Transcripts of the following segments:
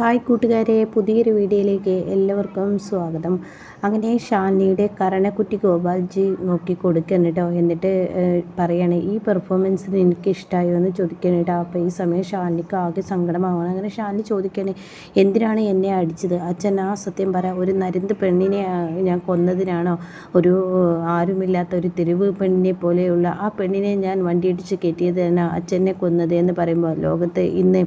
Hi കൂട്ടുകാരെ പുതിയൊരു വീഡിയോയിലേക്ക് എല്ലാവർക്കും സ്വാഗതം. അങ്ങനെ ഷാനിയുടെ കരണക്കുട്ടി ഗോപാൽജി നോക്കി കൊടുക്കണം കേട്ടോ എന്നിട്ട് പറയാണ് ഈ പെർഫോമൻസ് എനിക്ക് ഇഷ്ടമായോ എന്ന് ചോദിക്കണം കേട്ടോ അപ്പോൾ ഈ സമയം ഷാനിക്ക് ആകെ സങ്കടമാവണം അങ്ങനെ ഷാനി ചോദിക്കണേ എന്തിനാണ് എന്നെ അടിച്ചത്? അച്ഛൻ ആ സത്യം പറ ഒരു നരുന്ത് പെണ്ണിനെ ഞാൻ കൊന്നതിനാണോ? ഒരു ആരുമില്ലാത്ത ഒരു തെരുവ് പെണ്ണിനെ പോലെയുള്ള ആ പെണ്ണിനെ ഞാൻ വണ്ടിയിടിച്ച് കയറ്റിയത് തന്നെ അച്ഛനെ കൊന്നത്? എന്ന് പറയുമ്പോൾ ലോകത്ത് ഇന്ന്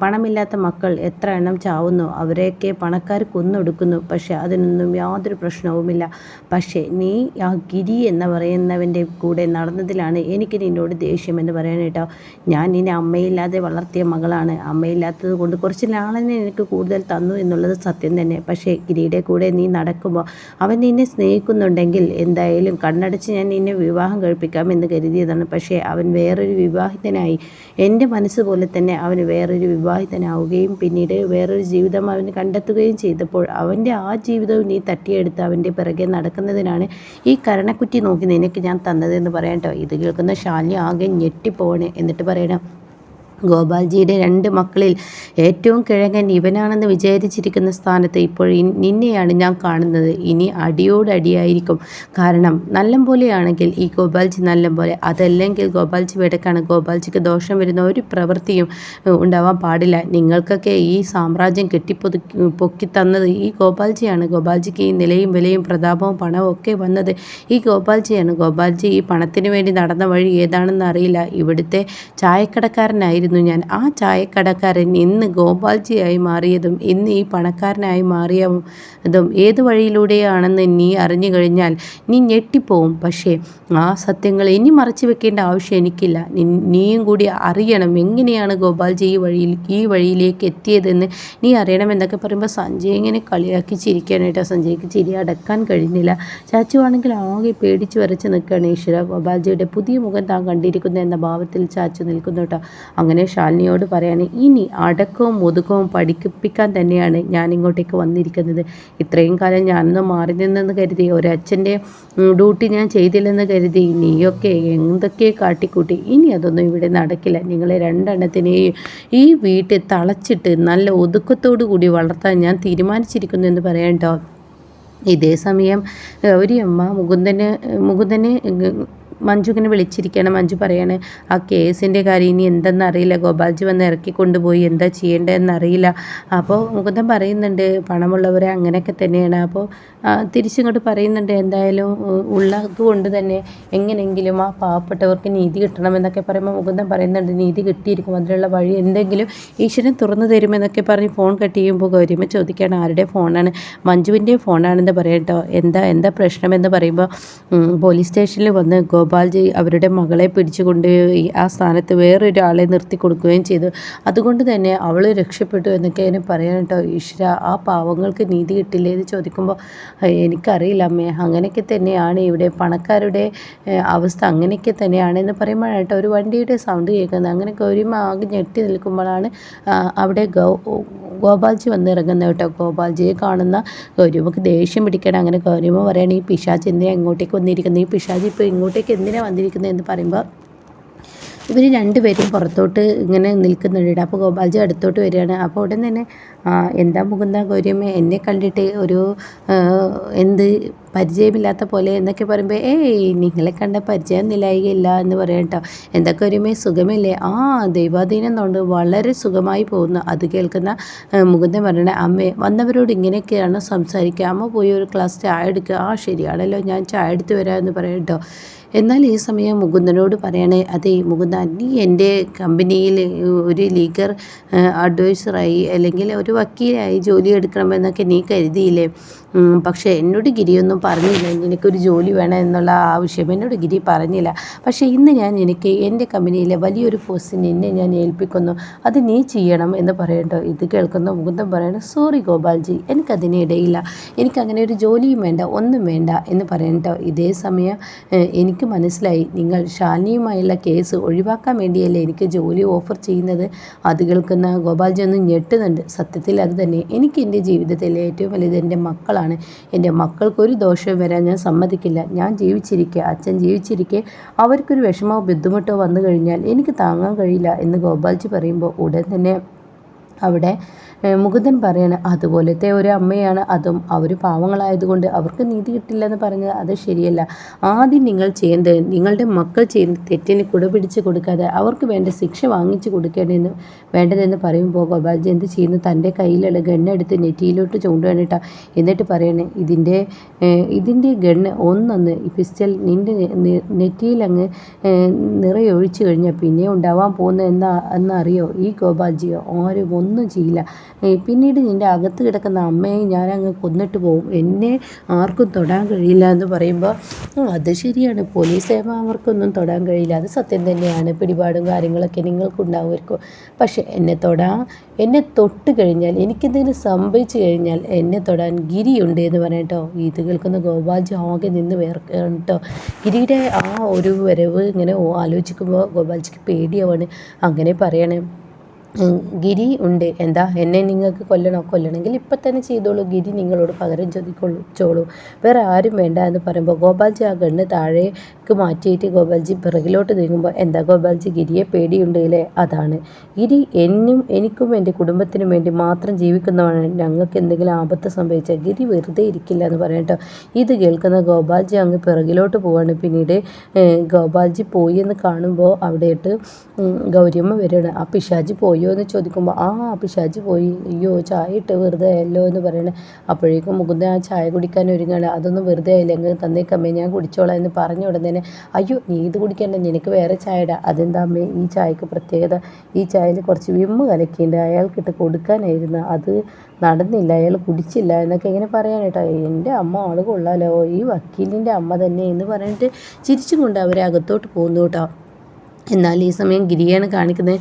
പണമില്ലാത്ത മക്കൾ എത്ര എണ്ണം ചാവുന്നു? അവരെയൊക്കെ പണക്കാർ കൊന്നൊടുക്കുന്നു. പക്ഷേ അതിനൊന്നും യാതൊരു പ്രശ്നവുമില്ല. പക്ഷേ നീ ആ ഗിരി എന്ന് പറയുന്നവന്റെ കൂടെ നടന്നതിലാണ് എനിക്ക് നിന്നോട് ദേഷ്യം എന്ന് പറയാൻ കേട്ടോ. ഞാൻ നിന്നെ അമ്മയില്ലാതെ വളർത്തിയ മകളാണ്. അമ്മയില്ലാത്തത് കൊണ്ട് കുറച്ച് ലാളനെ എനിക്ക് കൂടുതൽ തന്നു എന്നുള്ളത് സത്യം തന്നെ. പക്ഷേ ഗിരിയുടെ കൂടെ നീ നടക്കുമ്പോൾ അവൻ നിന്നെ സ്നേഹിക്കുന്നുണ്ടെങ്കിൽ എന്തായാലും കണ്ണടച്ച് ഞാൻ നിന്നെ വിവാഹം കഴിപ്പിക്കാം എന്ന് കരുതിയതാണ്. പക്ഷേ അവൻ വേറൊരു വിവാഹിതനായി. എന്റെ മനസ്സ് പോലെ തന്നെ അവന് വേറൊരു വിവാഹിതനാവുകയും പിന്നീട് വേറൊരു ജീവിതം അവന് കണ്ടെത്തുകയും ചെയ്തപ്പോൾ അവന്റെ ആ ജീവിതവും നീ തട്ടിയെടുത്ത് അവന്റെ പിറകെ നടക്കുന്നതിനാണ് ഈ കരണക്കുറ്റി നോക്കി നിനക്ക് ഞാൻ തന്നതെന്ന് പറയാം കേട്ടോ ഇത് കേൾക്കുന്ന ശാലിനി ആകെ ഞെട്ടിപ്പോവണേ. എന്നിട്ട് പറയണം ഗോപാൽജിയുടെ രണ്ട് മക്കളിൽ ഏറ്റവും കിഴങ്ങൻ ഇവനാണെന്ന് വിചാരിച്ചിരിക്കുന്ന സ്ഥാനത്ത് ഇപ്പോൾ നിന്നെയാണ് ഞാൻ കാണുന്നത്. ഇനി അടിയോടടിയായിരിക്കും കാരണം നല്ല പോലെയാണെങ്കിൽ ഈ ഗോപാൽജി നല്ല പോലെ. അതല്ലെങ്കിൽ ഗോപാൽജി വെടക്കാണ്. ഗോപാൽജിക്ക് ദോഷം വരുന്ന ഒരു പ്രവൃത്തിയും ഉണ്ടാവാൻ പാടില്ല. നിങ്ങൾക്കൊക്കെ ഈ സാമ്രാജ്യം കെട്ടിപ്പൊതു പൊക്കി തന്നത് ഈ ഗോപാൽജിയാണ്. ഗോപാൽജിക്ക് ഈ നിലയും വിലയും പ്രതാപവും പണവും ഒക്കെ വന്നത് ഈ ഗോപാൽജിയാണ്. ഗോപാൽജി ഈ പണത്തിന് വേണ്ടി നടന്ന വഴി ഏതാണെന്ന് അറിയില്ല. ഇവിടുത്തെ ചായക്കടക്കാരനായിരുന്നു ആയിരുന്നു ഞാൻ. ആ ചായക്കടക്കാരൻ ഇന്ന് ഗോപാൽജിയായി മാറിയതും ഇന്ന് ഈ പണക്കാരനായി മാറിയതും ഏത് വഴിയിലൂടെയാണെന്ന് നീ അറിഞ്ഞു കഴിഞ്ഞാൽ നീ ഞെട്ടിപ്പോവും. പക്ഷേ ആ സത്യങ്ങൾ ഇനി മറച്ചു വെക്കേണ്ട ആവശ്യം എനിക്കില്ല. നീയും കൂടി അറിയണം എങ്ങനെയാണ് ഗോപാൽജി ഈ വഴിയിൽ ഈ വഴിയിലേക്ക് എത്തിയതെന്ന് നീ അറിയണം എന്നൊക്കെ പറയുമ്പോൾ സഞ്ജയ് ഇങ്ങനെ കളിയാക്കി ചിരിക്കാനായിട്ട് സഞ്ജയ്ക്ക് ചിരി അടക്കാൻ കഴിഞ്ഞില്ല. ചാച്ചു ആണെങ്കിൽ ആകെ പേടിച്ച് വരച്ച് നിൽക്കുകയാണ് ഈശ്വര. ഗോപാൽജിയുടെ പുതിയ മുഖം താൻ കണ്ടിരിക്കുന്നു എന്ന ഭാവത്തിൽ ചാച്ചു നിൽക്കുന്നു കേട്ടോ. അങ്ങനെ ഉടനെ ശാലിനിയോട് പറയാണ് ഇനി അടക്കവും ഒതുക്കവും പഠിപ്പിക്കാൻ തന്നെയാണ് ഞാൻ ഇങ്ങോട്ടേക്ക് വന്നിരിക്കുന്നത്. ഇത്രയും കാലം ഞാനൊന്ന് മാറി നിന്നെന്ന് കരുതി ഒരച്ഛന്റെ ഡ്യൂട്ടി ഞാൻ ചെയ്തില്ലെന്ന് കരുതി നീയൊക്കെ എന്തൊക്കെ കാട്ടിക്കൂട്ടി. ഇനി അതൊന്നും ഇവിടെ നടക്കില്ല. നിങ്ങളെ രണ്ടെണ്ണത്തിനെയും ഈ വീട്ടിൽ തളച്ചിട്ട് നല്ല ഒതുക്കത്തോടു കൂടി വളർത്താൻ ഞാൻ തീരുമാനിച്ചിരിക്കുന്നു എന്ന് പറയാം കേട്ടോ ഇതേ സമയം ഗൗരിയമ്മ മുകുന്ദന് മുകുന്ദന് മുകുന്ദന് ഇങ്ങനെ വിളിച്ചിരിക്കുകയാണ്. മഞ്ജു പറയാണ് ആ കേസിന്റെ കാര്യം ഇനി എന്തെന്നറിയില്ല ഗോപാൽജി വന്ന് ഇറക്കി കൊണ്ടുപോയി എന്താ ചെയ്യേണ്ടതെന്നറിയില്ല അപ്പോൾ മുകുന്ദൻ പറയുന്നുണ്ട് പണമുള്ളവരെ അങ്ങനെയൊക്കെ തന്നെയാണ്. അപ്പോൾ തിരിച്ചിങ്ങോട്ട് പറയുന്നുണ്ട് എന്തായാലും ഉള്ളത് കൊണ്ട് തന്നെ എങ്ങനെയെങ്കിലും ആ പാവപ്പെട്ടവർക്ക് നീതി കിട്ടണം എന്നൊക്കെ പറയുമ്പോൾ മുകുന്ദൻ പറയുന്നുണ്ട് നീതി കിട്ടിയിരിക്കും. അതിനുള്ള വഴി എന്തെങ്കിലും ഈശ്വരൻ തുറന്നു തരുമെന്നൊക്കെ പറഞ്ഞ് ഫോൺ കട്ട് ചെയ്യുമ്പോൾ ഗൗരിമ ചോദിക്കുകയാണ് ആരുടെ ഫോണാണ്? മഞ്ജുവിന്റെ ഫോണാണെന്ന് പറയട്ടോ. എന്താ എന്താ പ്രശ്നമെന്ന് പറയുമ്പോൾ പോലീസ് സ്റ്റേഷനിൽ വന്ന് ഗോപാൽ ഗോപാൽജി അവരുടെ മകളെ പിടിച്ചു കൊണ്ടുപോയി ആ സ്ഥാനത്ത് വേറൊരാളെ നിർത്തി കൊടുക്കുകയും ചെയ്തു. അതുകൊണ്ട് തന്നെ അവൾ രക്ഷപ്പെട്ടു എന്നൊക്കെ അതിനെ പറയാൻ കേട്ടോ ഈശ്വര ആ പാവങ്ങൾക്ക് നീതി കിട്ടില്ലേ എന്ന് ചോദിക്കുമ്പോൾ എനിക്കറിയില്ല അമ്മേ അങ്ങനെയൊക്കെ തന്നെയാണ് ഇവിടെ പണക്കാരുടെ അവസ്ഥ അങ്ങനെയൊക്കെ തന്നെയാണ് എന്ന് പറയുമ്പോഴായിട്ട് ഒരു വണ്ടിയുടെ സൗണ്ട് കേൾക്കുന്നത്. അങ്ങനെ ഒരു ആകെ ഞെട്ടി നിൽക്കുമ്പോഴാണ് അവിടെ ഗോപാൽജി വന്നിറങ്ങുന്നത് കേട്ടോ. ഗോപാൽജിയെ കാണുന്ന ഗൗരിമക്ക് ദേഷ്യം പിടിക്കണം. അങ്ങനെ ഗൗരിമ പറയുകയാണ് ഈ പിശാജ് എന്തിനാണ് ഇങ്ങോട്ടേക്ക് വന്നിരിക്കുന്നത് ഈ പിശാജ് ഇപ്പോൾ ഇങ്ങോട്ടേക്ക് എന്തിനാണ് വന്നിരിക്കുന്നത് എന്ന് പറയുമ്പോൾ ഇവർ രണ്ടുപേരും പുറത്തോട്ട് ഇങ്ങനെ നിൽക്കുന്നുണ്ട്. അപ്പോൾ ഗോപാൽജി അടുത്തോട്ട് വരികയാണ്. അപ്പോൾ ഉടൻ തന്നെ എന്താ മുകുന്ദ ഗൗരിയമ്മ എന്നെ കണ്ടിട്ട് ഒരു എന്ത് പരിചയമില്ലാത്ത പോലെ എന്നൊക്കെ പറയുമ്പോൾ ഏയ് നിങ്ങളെ കണ്ട പരിചയം നിലയില്ല എന്ന് പറയാം കേട്ടോ. എന്തൊക്കെ ഒരുമേ സുഖമില്ലേ? ആ ദൈവാധീനം കൊണ്ട് വളരെ സുഖമായി പോകുന്നു. അത് കേൾക്കുന്ന മുകുന്ദൻ പറയണേ അമ്മേ വന്നവരോട് ഇങ്ങനെയൊക്കെയാണ് സംസാരിക്കുക. അമ്മ പോയി ഒരു ക്ലാസ് ചായ എടുക്കുക. ആ ശരിയാണല്ലോ ഞാൻ ചായ എടുത്ത് വരാമെന്ന് പറയാം കേട്ടോ. എന്നാൽ ഈ സമയം മുകുന്ദനോട് പറയണേ അതെ മുകുന്ദ നീ എന്റെ കമ്പനിയിൽ ഒരു ലീഗർ അഡ്വൈസറായി അല്ലെങ്കിൽ ഒരു വക്കീലായി ജോലി എടുക്കണമെന്നൊക്കെ നീ കരുതിയില്ലേ? പക്ഷേ എന്നോട് ഗിരിയൊന്നും പറഞ്ഞില്ല. എനിക്കൊരു ജോലി വേണം എന്നുള്ള ആവശ്യം എന്നോട് ഗിരി പറഞ്ഞില്ല. പക്ഷേ ഇന്ന് ഞാൻ എനിക്ക് എന്റെ കമ്പനിയിലെ വലിയൊരു പോസ്റ്റിന് എന്നെ ഞാൻ ഏൽപ്പിക്കുന്നു. അത് നീ ചെയ്യണം എന്ന് പറയട്ടോ ഇത് കേൾക്കുന്ന മുകുന്ദൻ പറയണം സോറി ഗോപാൽജി എനിക്കതിനിടയില്ല എനിക്കങ്ങനെ ഒരു ജോലിയും വേണ്ട ഒന്നും വേണ്ട എന്ന് പറയട്ടോ ഇതേ സമയം എനിക്ക് മനസ്സിലായി. നിങ്ങൾ ഷാലിനിയുമായുള്ള കേസ് ഒഴിവാക്കാൻ വേണ്ടിയല്ലേ എനിക്ക് ജോലി ഓഫർ ചെയ്യുന്നത്? അത് കേൾക്കുന്ന ഗോപാൽജി ഒന്ന് ഞെട്ടുന്നുണ്ട്. സത്യത്തിൽ അത് തന്നെ. എനിക്ക് എന്റെ ജീവിതത്തിലെ ഏറ്റവും വലുത് എന്റെ മക്കളാണ്. എന്റെ മക്കൾക്കൊരു ദോഷവും വരാൻ ഞാൻ സമ്മതിക്കില്ല. ഞാൻ ജീവിച്ചിരിക്കെ അച്ഛൻ ജീവിച്ചിരിക്കെ. അവർക്കൊരു വിഷമോ ബുദ്ധിമുട്ടോ വന്നു കഴിഞ്ഞാൽ എനിക്ക് താങ്ങാൻ കഴിയില്ല എന്ന് ഗോപാൽജി പറയുമ്പോൾ ഉടൻ തന്നെ അവിടെ മുകുന്ദൻ പറയാണ് അതുപോലത്തെ ഒരു അമ്മയാണ്. അതും അവർ പാവങ്ങളായതുകൊണ്ട് അവർക്ക് നീതി കിട്ടില്ല എന്ന് പറഞ്ഞത് അത് ശരിയല്ല. ആദ്യം നിങ്ങൾ ചെയ്യുന്നത് നിങ്ങളുടെ മക്കൾ ചെയ്യുന്ന തെറ്റിന് കുട പിടിച്ച് കൊടുക്കാതെ അവർക്ക് വേണ്ട ശിക്ഷ വാങ്ങിച്ചു കൊടുക്കേണ്ടതെന്ന് വേണ്ടതെന്ന് പറയുമ്പോൾ ഗോപാൽജി എന്ത് ചെയ്യുന്നു? തന്റെ കയ്യിലുള്ള ഗണ്ണെടുത്ത് നെറ്റിയിലോട്ട് ചൂണ്ടുകയാണിട്ട എന്നിട്ട് പറയണേ ഇതിന്റെ ഇതിന്റെ ഗണ്ണ് ഒന്നൊന്ന് ഈ പിസ്റ്റൽ നിന്റെ നെറ്റിയിലങ്ങ് നിറയൊഴിച്ചു കഴിഞ്ഞാൽ പിന്നെ ഉണ്ടാവാൻ പോകുന്ന എന്നാ എന്നറിയോ? ഈ ഗോപാൽജിയോ ആരും ഒന്നും ചെയ്യില്ല. പിന്നീട് നിന്റെ അകത്ത് കിടക്കുന്ന അമ്മയെ ഞാൻ അങ്ങ് കൊന്നിട്ട് പോകും എന്നെ ആർക്കും തൊടാൻ കഴിയില്ല എന്ന് പറയുമ്പോൾ അത് ശരിയാണ്. പോലീസ് സേവ അവർക്കൊന്നും തൊടാൻ കഴിയില്ല. അത് സത്യം തന്നെയാണ്. പിടിപാടും കാര്യങ്ങളൊക്കെ നിങ്ങൾക്കുണ്ടാവുമായിരിക്കും. പക്ഷേ എന്നെ തൊടാ. എന്നെ തൊട്ട് കഴിഞ്ഞാൽ എനിക്കെന്തെങ്കിലും സംഭവിച്ചു കഴിഞ്ഞാൽ എന്നെ തൊടാൻ ഗിരിയുണ്ട് എന്ന് പറയട്ടോ ഇത് കേൾക്കുന്ന ഗോപാൽജി ആകെ നിന്ന് വേർക്കാണ് കേട്ടോ. ഗിരിയുടെ ആ ഒരു വരവ് ഇങ്ങനെ ആലോചിക്കുമ്പോൾ ഗോപാൽജിക്ക് പേടിയാവാണ്. അങ്ങനെ പറയണേ. ഗിരി ഉണ്ട്. എന്താ? എന്നെ നിങ്ങൾക്ക് കൊല്ലണോ? കൊല്ലണമെങ്കിൽ ഇപ്പം തന്നെ ചെയ്തോളൂ. ഗിരി നിങ്ങളോട് പകരം ചോദിക്കൊള്ളൂ ചോളൂ വേറെ ആരും വേണ്ട എന്ന് പറയുമ്പോൾ ഗോപാൽജി ആ ഗണ്ണ് താഴേക്ക് മാറ്റിയിട്ട് ഗോപാൽജി പിറകിലോട്ട് നീങ്ങുമ്പോൾ എന്താ ഗോപാൽജി ഗിരിയെ പേടിയുണ്ട് അല്ലേ? അതാണ്. ഗിരി എന്നും എനിക്കും എന്റെ കുടുംബത്തിനും വേണ്ടി മാത്രം ജീവിക്കുന്നവരാണ് ഞങ്ങൾക്ക് എന്തെങ്കിലും ആപത്ത് സംഭവിച്ചാൽ ഗിരി വെറുതെ ഇരിക്കില്ല എന്ന് പറയട്ടോ ഇത് കേൾക്കുന്ന ഗോപാൽജി അങ്ങ് പിറകിലോട്ട് പോവാണ്. പിന്നീട് ഗോപാൽജി പോയി എന്ന് കാണുമ്പോൾ അവിടെയിട്ട് ഗൗരിയമ്മ വരികയാണ്. ആ പിശാജി പോയി. പോയോ എന്ന് ചോദിക്കുമ്പോൾ ആ പിശാജ് പോയി. അയ്യോ ചായ ഇട്ട് വെറുതെ ആയല്ലോ എന്ന് പറയണേ. അപ്പോഴേക്കും മുകുന്ദൻ ആ ചായ കുടിക്കാൻ ഒരുങ്ങാണ്. അതൊന്നും വെറുതെ ആയില്ലെങ്കിൽ തന്നേക്കമ്മേ ഞാൻ കുടിച്ചോളാം എന്ന് പറഞ്ഞ ഉടനെ അയ്യോ നീ ഇത് കുടിക്കണ്ട നിനക്ക് വേറെ ചായ ഇടാം അതെന്താ അമ്മേ ഈ ചായക്ക് പ്രത്യേകത? ഈ ചായയിൽ കുറച്ച് വിമ്മ് കലക്കിയിട്ടുണ്ട് അയാൾക്കിട്ട് കൊടുക്കാനായിരുന്നു. അത് നടന്നില്ല. അയാൾ കുടിച്ചില്ല. എന്നൊക്കെ ഇങ്ങനെ പറയാൻ കേട്ടോ. എന്റെ അമ്മ ആൾ കൊള്ളാലോ. ഈ വക്കീലിന്റെ അമ്മ തന്നെ എന്ന് പറഞ്ഞിട്ട് ചിരിച്ചും കൊണ്ട് അവരെ അകത്തോട്ട് പോകുന്നു കേട്ടോ. എന്നാൽ ഈ സമയം ഗിരിയാണ് കാണിക്കുന്നത്.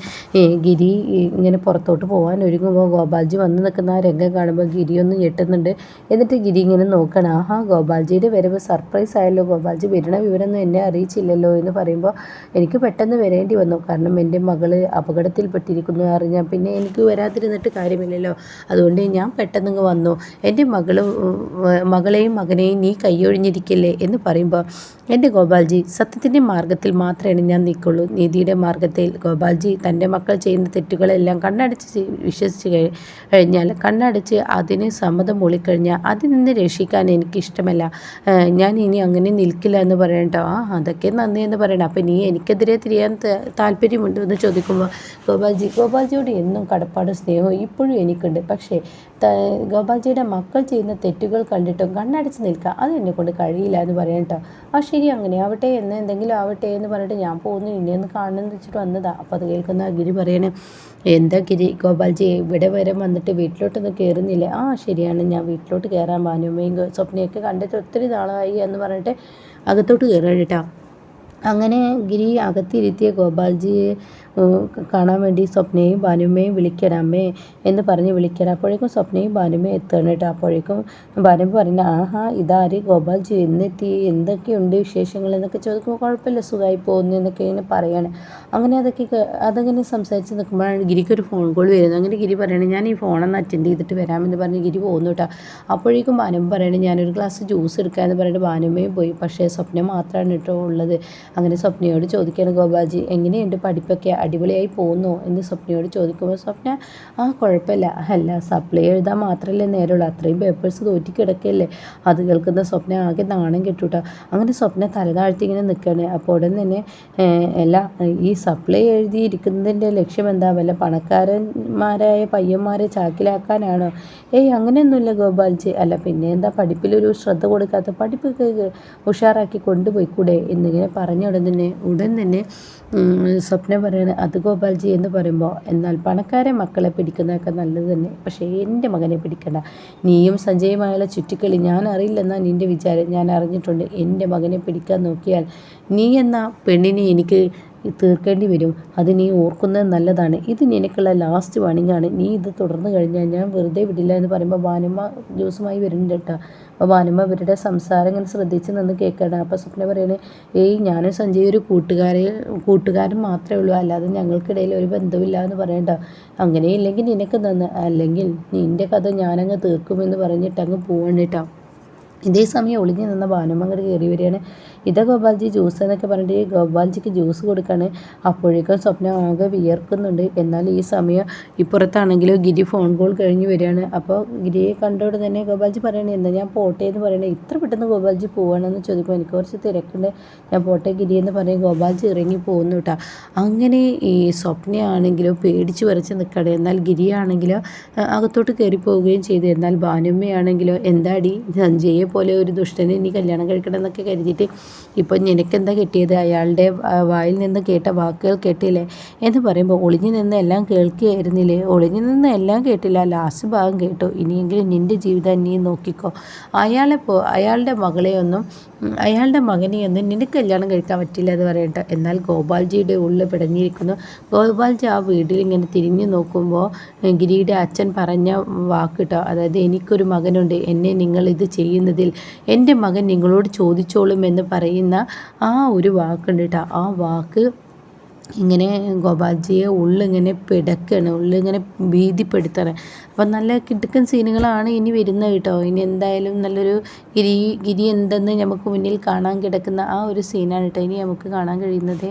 ഗിരി ഇങ്ങനെ പുറത്തോട്ട് പോകാൻ ഒരുങ്ങുമ്പോൾ ഗോപാൽജി വന്ന് നിൽക്കുന്ന ആ രംഗം കാണുമ്പോൾ ഗിരി ഒന്ന് ഞെട്ടുന്നുണ്ട്. എന്നിട്ട് ഗിരി ഇങ്ങനെ നോക്കണം. ആഹാ ഗോപാൽജിയുടെ വരവ് സർപ്രൈസ് ആയല്ലോ. ഗോപാൽജി വരണ വിവരമൊന്നും എന്നെ അറിയിച്ചില്ലല്ലോ എന്ന് പറയുമ്പോൾ എനിക്ക് പെട്ടെന്ന് വരേണ്ടി വന്നു. കാരണം എന്റെ മകൾ അപകടത്തിൽപ്പെട്ടിരിക്കുന്നു അറിഞ്ഞാൽ പിന്നെ എനിക്ക് വരാതിരുന്നിട്ട് കാര്യമില്ലല്ലോ. അതുകൊണ്ട് ഞാൻ പെട്ടെന്ന് വന്നു. എന്റെ മകൾ മകളെയും മകനെയും നീ കൈയൊഴിഞ്ഞിരിക്കില്ലേ എന്ന് പറയുമ്പോൾ എന്റെ ഗോപാൽജി സത്യത്തിന്റെ മാർഗത്തിൽ മാത്രമേ ഞാൻ നിൽക്കുള്ളൂ. നീതിയുടെ മാർഗത്തിൽ ഗോപാൽജി തന്റെ മക്കൾ ചെയ്യുന്ന തെറ്റുകളെല്ലാം കണ്ണടച്ച് വിശ്വസിച്ച് കഴിഞ്ഞാൽ കണ്ണടച്ച് അതിന് സമ്മതം മൂളിക്കഴിഞ്ഞാൽ അതിൽ നിന്ന് രക്ഷിക്കാൻ എനിക്കിഷ്ടമല്ല. ഞാൻ ഇനി അങ്ങനെ നിൽക്കില്ല എന്ന് പറയണ്ടോ ആ അതൊക്കെ നന്ദി എന്ന് പറയണം. അപ്പം നീ എനിക്കെതിരെ തിരിയാൻ താല്പര്യമുണ്ടോ എന്ന് ചോദിക്കുമ്പോൾ ഗോപാൽജി ഗോപാൽജിയോട് എന്നും കടപ്പാടും സ്നേഹവും ഇപ്പോഴും എനിക്കുണ്ട്. പക്ഷേ ഗോപാൽജിയുടെ മക്കൾ ചെയ്യുന്ന തെറ്റുകൾ കണ്ടിട്ടും കണ്ണടച്ച് നിൽക്കുക എന്നെ കൊണ്ട് കഴിയില്ല എന്ന് പറയണ്ടോ ആ ശരി അങ്ങനെ ആവട്ടെ എന്ന് എന്തെങ്കിലും ആവട്ടെ എന്ന് പറഞ്ഞിട്ട് ഞാൻ പോകുന്നു. ഇനിയൊന്ന് കാണണമെന്ന് വെച്ചിട്ട് വന്നതാ. അപ്പോൾ അത് കേൾക്കുന്ന ഗിരി പറയണേ എന്താ ഗിരി? ഗോപാൽജി ഇവിടെ വരെ വന്നിട്ട് വീട്ടിലോട്ടൊന്നും കയറുന്നില്ല ആ ശരിയാണ്. ഞാൻ വീട്ടിലോട്ട് കയറാൻ ഭാനുമ്മയും സ്വപ്നയൊക്കെ കണ്ടിട്ട് ഒത്തിരി നാളായി എന്ന് പറഞ്ഞിട്ട് അകത്തോട്ട് കയറാൻ കേട്ടോ. അങ്ങനെ ഗിരി അകത്തിരുത്തിയ ഗോപാൽജിയെ കാണാൻ വേണ്ടി സ്വപ്നയും ഭാനുമ്മയും വിളിക്കണം അമ്മേ എന്ന് പറഞ്ഞ് വിളിക്കണം. അപ്പോഴേക്കും സ്വപ്നയും ഭാനുമ്മയും എത്തണം കേട്ടോ അപ്പോഴേക്കും ഭാനുമ്മ പറയുന്നത് ആഹാ ഇതാര്? ഗോപാൽജി എന്നെത്തി. എന്തൊക്കെയുണ്ട് വിശേഷങ്ങൾ? എന്നൊക്കെ ചോദിക്കുമ്പോൾ കുഴപ്പമില്ല സുഖമായി പോകുന്നു എന്നൊക്കെ ഇങ്ങനെ പറയാണ്. അങ്ങനെ അതൊക്കെ അതങ്ങനെ സംസാരിച്ച് നിൽക്കുമ്പോഴാണ് ഗിരിക്ക് ഒരു ഫോൺ കോൾ വരുന്നത്. അങ്ങനെ ഗിരി പറയണേ ഞാൻ ഈ ഫോണൊന്ന് അറ്റൻഡ് ചെയ്തിട്ട് വരാമെന്ന് പറഞ്ഞ് ഗിരി പോകുന്നു കേട്ടോ. അപ്പോഴേക്കും ഭാനുമ്മ പറയണേ ഞാനൊരു ഗ്ലാസ് ജ്യൂസ് എടുക്കാമെന്ന് പറഞ്ഞിട്ട് ഭാനുമ്മയും പോയി. പക്ഷേ സ്വപ്നം മാത്രമാണ് കേട്ടോ ഉള്ളത്. അങ്ങനെ സ്വപ്നയോട് ചോദിക്കുകയാണ് ഗോപാൽജി എങ്ങനെയുണ്ട് പഠിപ്പൊക്കെ? അടിപൊളിയായി പോകുന്നു എന്ന് സ്വപ്നയോട് ചോദിക്കുമ്പോൾ സ്വപ്ന ആ കുഴപ്പമില്ല. അല്ല സപ്ലൈ എഴുതാൻ മാത്രമല്ലേ നേരമുള്ളൂ. അത്രയും പേപ്പേഴ്സ് തോറ്റി കിടക്കല്ലേ അത് കേൾക്കുന്ന സ്വപ്ന ആകെ നാണം കെട്ടുട്ടോ. അങ്ങനെ സ്വപ്ന തല താഴ്ത്തി ഇങ്ങനെ നിൽക്കുകയാണ്. അപ്പോൾ ഉടൻ തന്നെ അല്ല ഈ സപ്ലൈ എഴുതിയിരിക്കുന്നതിന്റെ ലക്ഷ്യം എന്താ? വല്ല പണക്കാരന്മാരായ പയ്യന്മാരെ ചാക്കിലാക്കാനാണോ? ഏയ് അങ്ങനെയൊന്നുമില്ല ഗോപാൽജി. അല്ല പിന്നെ എന്താ? പഠിപ്പിലൊരു ശ്രദ്ധ കൊടുക്കാത്ത പഠിപ്പൊക്കെ ഉഷാറാക്കി കൊണ്ടുപോയിക്കൂടെ? എന്നിങ്ങനെ പറഞ്ഞ ഉടൻ തന്നെ ഉടൻ തന്നെ സ്വപ്ന പറയണ അത് ഗോപാൽജി എന്ന് പറയുമ്പോൾ എന്നാൽ പണക്കാരെ മക്കളെ പിടിക്കുന്നതൊക്കെ നല്ലത് തന്നെ പക്ഷേ എന്റെ മകനെ പിടിക്കണ്ട. നീയും സഞ്ജയുമായുള്ള ചുറ്റിക്കളി ഞാൻ അറിയില്ലെന്നാണ് നിന്റെ വിചാരം. ഞാൻ അറിഞ്ഞിട്ടുണ്ട് എന്റെ മകനെ പിടിക്കാൻ നോക്കിയാൽ നീ എന്ന പെണ്ണിനെ എനിക്ക് തീർക്കേണ്ടി വരും. അത് നീ ഓർക്കുന്നത് നല്ലതാണ്. ഇത് നിനക്കുള്ള ലാസ്റ്റ് വാണിംഗാണ് നീ ഇത് തുടർന്ന് കഴിഞ്ഞാൽ ഞാൻ വെറുതെ വിടില്ല എന്ന് പറയുമ്പോൾ ഭാനുമ്മ ജ്യൂസുമായി വരുന്നുണ്ട് കേട്ടോ. അപ്പോൾ ഭാനുമ്മ ഇവരുടെ സംസാരം ഇങ്ങനെ ശ്രദ്ധിച്ച് നിന്ന് കേൾക്കണം അപ്പോൾ സ്വപ്ന പറയണേ ഏയ് ഞാനും സഞ്ജയ് ഒരു കൂട്ടുകാരെ കൂട്ടുകാരൻ മാത്രമേ ഉള്ളൂ. അല്ലാതെ ഞങ്ങൾക്കിടയിൽ ഒരു ബന്ധമില്ല എന്ന് പറയണ്ട. അങ്ങനെ ഇല്ലെങ്കിൽ നിനക്ക് തന്നെ അല്ലെങ്കിൽ നിന്റെ കഥ ഞാനങ്ങ് തീർക്കുമെന്ന് പറഞ്ഞിട്ട് അങ്ങ് പോവാണ് ഇതേ സമയം ഒളിഞ്ഞു നിന്ന ബാനുമ്മ അങ്ങോട്ട് കയറി വരികയാണ്. ഇതാ ഗോപാൽജി ജ്യൂസ് എന്നൊക്കെ പറഞ്ഞിട്ട് ഗോപാൽജിക്ക് ജ്യൂസ് കൊടുക്കാണ്. അപ്പോഴേക്കും സ്വപ്ന ആകെ വിയർക്കുന്നുണ്ട്. എന്നാൽ ഈ സമയം ഇപ്പുറത്താണെങ്കിലും ഗിരി ഫോൺ കോൾ കഴിഞ്ഞ് വരികയാണ്. അപ്പോൾ ഗിരിയെ കണ്ടോട് തന്നെ ഗോപാൽജി പറയണേ എന്താ ഞാൻ പോട്ടെ എന്ന് പറയണേ. ഇത്ര പെട്ടെന്ന് ഗോപാൽജി പോവാണെന്ന് ചോദിക്കുമ്പോൾ എനിക്ക് കുറച്ച് തിരക്കുണ്ട്. ഞാൻ പോട്ടെ ഗിരി എന്ന് പറയും. ഗോപാൽജി ഇറങ്ങി പോകുന്നു കേട്ടോ. അങ്ങനെ ഈ സ്വപ്നയാണെങ്കിലും പേടിച്ച് വരച്ച് നിൽക്കണേ എന്നാൽ ഗിരിയാണെങ്കിലോ അകത്തോട്ട് കയറി പോവുകയും ചെയ്തു. എന്നാൽ ഭാനുമ്മയാണെങ്കിലോ എന്താടി സഞ്ജയെ പോലെ ഒരു ദുഷ്ടനെ ഇനി കല്യാണം കഴിക്കണം എന്നൊക്കെ കരുതിയിട്ട് ഇപ്പോൾ നിനക്കെന്താ കിട്ടിയത്? അയാളുടെ വായിൽ നിന്ന് കേട്ട വാക്കുകൾ കേട്ടില്ലേ? എന്ന് പറയുമ്പോൾ ഒളിഞ്ഞു നിന്ന് എല്ലാം കേൾക്കുകയായിരുന്നില്ലേ? ഒളിഞ്ഞു നിന്ന് എല്ലാം കേട്ടില്ല. ലാസ്റ്റ് ഭാഗം കേട്ടു. ഇനിയെങ്കിലും നിന്റെ ജീവിതം നീ നോക്കിക്കോ. അയാളെ പോ അയാളുടെ മകളെയൊന്നും അയാളുടെ മകനെയൊന്നും നിനക്ക് കല്യാണം കഴിക്കാൻ പറ്റില്ല എന്ന് പറയട്ടെ. എന്നാൽ ഗോപാൽജിയുടെ ഉള്ളിൽ പിടഞ്ഞിരിക്കുന്നു. ഗോപാൽജി ആ വീട്ടിൽ ഇങ്ങനെ തിരിഞ്ഞു നോക്കുമ്പോൾ ഗിരിയുടെ അച്ഛൻ പറഞ്ഞ വാക്കിട്ടോ അതായത് എനിക്കൊരു മകനുണ്ട്. എന്നെ നിങ്ങൾ ഇത് ചെയ്യുന്നതിൽ എന്റെ മകൻ നിങ്ങളോട് ചോദിച്ചോളും എന്ന് പറയുന്ന ആ ഒരു വാക്കുണ്ട് കേട്ടോ ആ വാക്ക് ഇങ്ങനെ ഗോപാൽജിയെ ഉള്ളിങ്ങനെ പിടക്കാണ് ഉള്ളിങ്ങനെ ഭീതിപ്പെടുത്താണ്. അപ്പം നല്ല കിടുക്കൻ സീനുകളാണ് ഇനി വരുന്നത് കേട്ടോ ഇനി എന്തായാലും നല്ലൊരു ഗിരി ഗിരി എന്തെന്ന് നമുക്ക് മുന്നിൽ കാണാൻ കിടക്കുന്ന ആ ഒരു സീനാണ് കേട്ടോ ഇനി നമുക്ക് കാണാൻ കഴിയുന്നത്.